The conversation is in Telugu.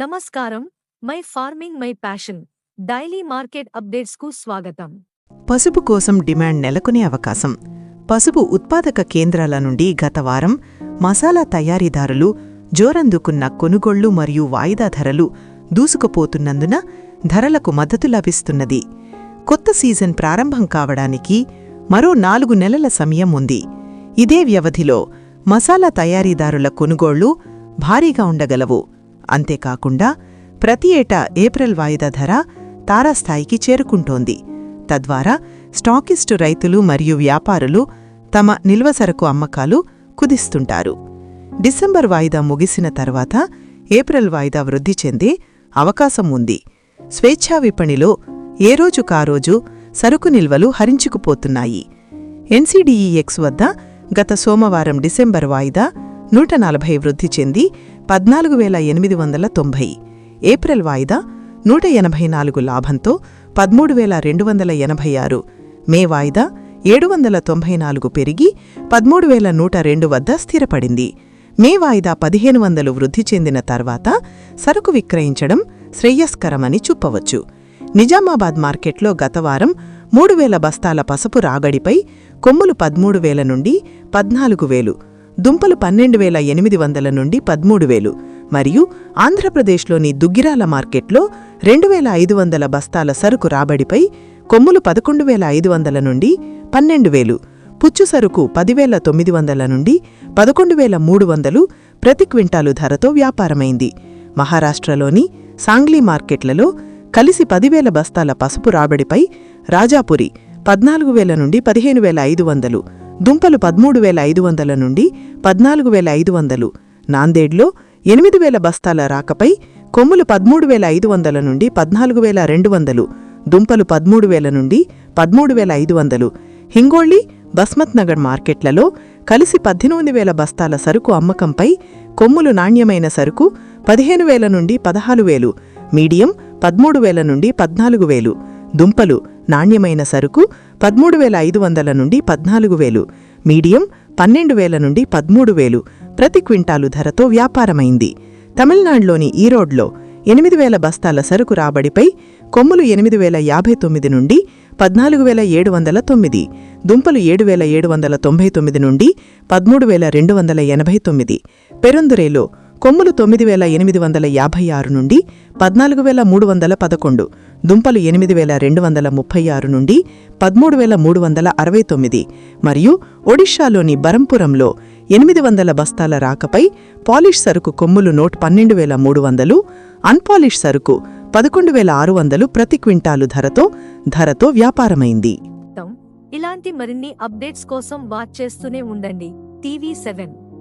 నమస్కారం. My farming my passion. Daily market అప్డేట్స్కు స్వాగతం. పసుపు కోసం డిమాండ్ నెలకొనే అవకాశం. పసుపు ఉత్పాదక కేంద్రాల నుండి గత వారం మసాలా తయారీదారులు జోరందుకున్న కొనుగోళ్ళు మరియు వాయిదా ధరలు దూసుకుపోతున్నందున ధరలకు మద్దతు లభిస్తున్నది. కొత్త సీజన్ ప్రారంభం కావడానికి మరో నాలుగు నెలల సమయం ఉంది. ఇదే వ్యవధిలో మసాలా తయారీదారుల కొనుగోళ్ళు భారీగా ఉండగలవు. అంతేకాకుండా ప్రతి ఏటా ఏప్రిల్ వాయిదా ధర తారాస్థాయికి చేరుకుంటోంది. తద్వారా స్టాకిస్టు రైతులు మరియు వ్యాపారులు తమ నిల్వ సరకు అమ్మకాలు కుదిస్తుంటారు. డిసెంబర్ వాయిదా ముగిసిన తర్వాత ఏప్రిల్ వాయిదా వృద్ధి చెందే అవకాశం ఉంది. స్వేచ్ఛా విపణిలో ఏ రోజు కారోజు సరుకు నిల్వలు హరించుకుపోతున్నాయి. ఎన్సీడీఈఎక్స్ వద్ద గత సోమవారం డిసెంబర్ వాయిదా నూట నలభై వృద్ధి చెంది పద్నాలుగు వేల ఎనిమిది వందల తొంభై. ఏప్రిల్ వాయిదా నూట ఎనభై నాలుగు లాభంతో పదమూడు వేల రెండు వందల ఎనభై ఆరు. మే వాయిదా ఏడు వందల తొంభై నాలుగు పెరిగి పదమూడు వేల నూట రెండు వద్ద స్థిరపడింది. మే వాయిదా పదిహేను వందలు వృద్ధి చెందిన తర్వాత సరుకు విక్రయించడం శ్రేయస్కరమని చూపవచ్చు. నిజామాబాద్ మార్కెట్లో గతవారం మూడు వేల బస్తాల పసుపు రాగడిపై కొమ్ములు పదమూడు వేల నుండి పద్నాలుగు వేలు. దుంపలు పన్నెండు వేల ఎనిమిది వందల నుండి పదమూడు వేలు. మరియు ఆంధ్రప్రదేశ్లోని దుగ్గిరాల మార్కెట్లో రెండు వేల ఐదు వందల బస్తాల సరుకు రాబడిపై కొమ్ములు పదకొండు వేల ఐదు వందల నుండి పన్నెండు వేలు. పుచ్చు సరుకు పదివేల తొమ్మిది వందల నుండి పదకొండు వేల మూడు వందలు ప్రతి క్వింటాలు ధరతో వ్యాపారమైంది. మహారాష్ట్రలోని సాంగ్లీ మార్కెట్లలో కలిసి పదివేల బస్తాల పసుపు రాబడిపై రాజాపురి పద్నాలుగు వేల నుండి పదిహేను వేల ఐదు వందలు దుంపలు పదమూడు వేల ఐదు వందల నుండి పద్నాలుగు వేల ఐదు వందలు నాందేడ్లో ఎనిమిది వేల బస్తాల రాకపై కొమ్ములు పదమూడు వేల ఐదు వందల నుండి పద్నాలుగు వేల రెండు వందలు దుంపలు పదమూడు వేల నుండి పదమూడు వేల ఐదు వందలు హింగోళి బస్మత్ నగర్ మార్కెట్లలో కలిసి పద్దెనిమిది వేల బస్తాల సరుకు అమ్మకంపై కొమ్ములు నాణ్యమైన సరుకు పదిహేను వేల నుండి పదహారు వేలు మీడియం పదమూడు వేల నుండి పద్నాలుగు వేలు దుంపలు నాణ్యమైన సరుకు పదమూడు వేల ఐదు వందల నుండి పద్నాలుగు వేలు మీడియం పన్నెండు వేల నుండి పదమూడు వేలు ప్రతి క్వింటాలు ధరతో వ్యాపారమైంది. తమిళనాడులోని ఈరోడ్లో ఎనిమిది వేల బస్తాల సరుకు రాబడిపై కొమ్ములు ఎనిమిది వేల యాభై తొమ్మిది నుండి పద్నాలుగు వేల ఏడు వందల తొమ్మిది దుంపలు ఏడు వేల ఏడు వందల తొంభై తొమ్మిది నుండి పదమూడు వేల రెండు వందల ఎనభై తొమ్మిది పెరుందురేలో కొమ్ములు తొమ్మిది వేల ఎనిమిది వందల యాభై ఆరు నుండి పద్నాలుగు వేల మూడు వందల పదకొండు దుంపలు ఎనిమిది వేల రెండు వందల ముప్పై ఆరు నుండి పదమూడు వేల మూడు వందల అరవై తొమ్మిది మరియు ఒడిషాలోని బరంపురంలో ఎనిమిది వందల బస్తాల రాకపై పాలిష్ సరుకు కొమ్ములు నోట్ పన్నెండు వేల మూడు వందలు అన్పాలిష్ సరుకు పదకొండు వేల ఆరు వందలు ప్రతి క్వింటాలు ధరతో ధరతో వ్యాపారమైంది. ఇలాంటి మరిన్ని అప్డేట్స్ కోసం వాచ్ చేస్తూనే ఉండండి. TV seven.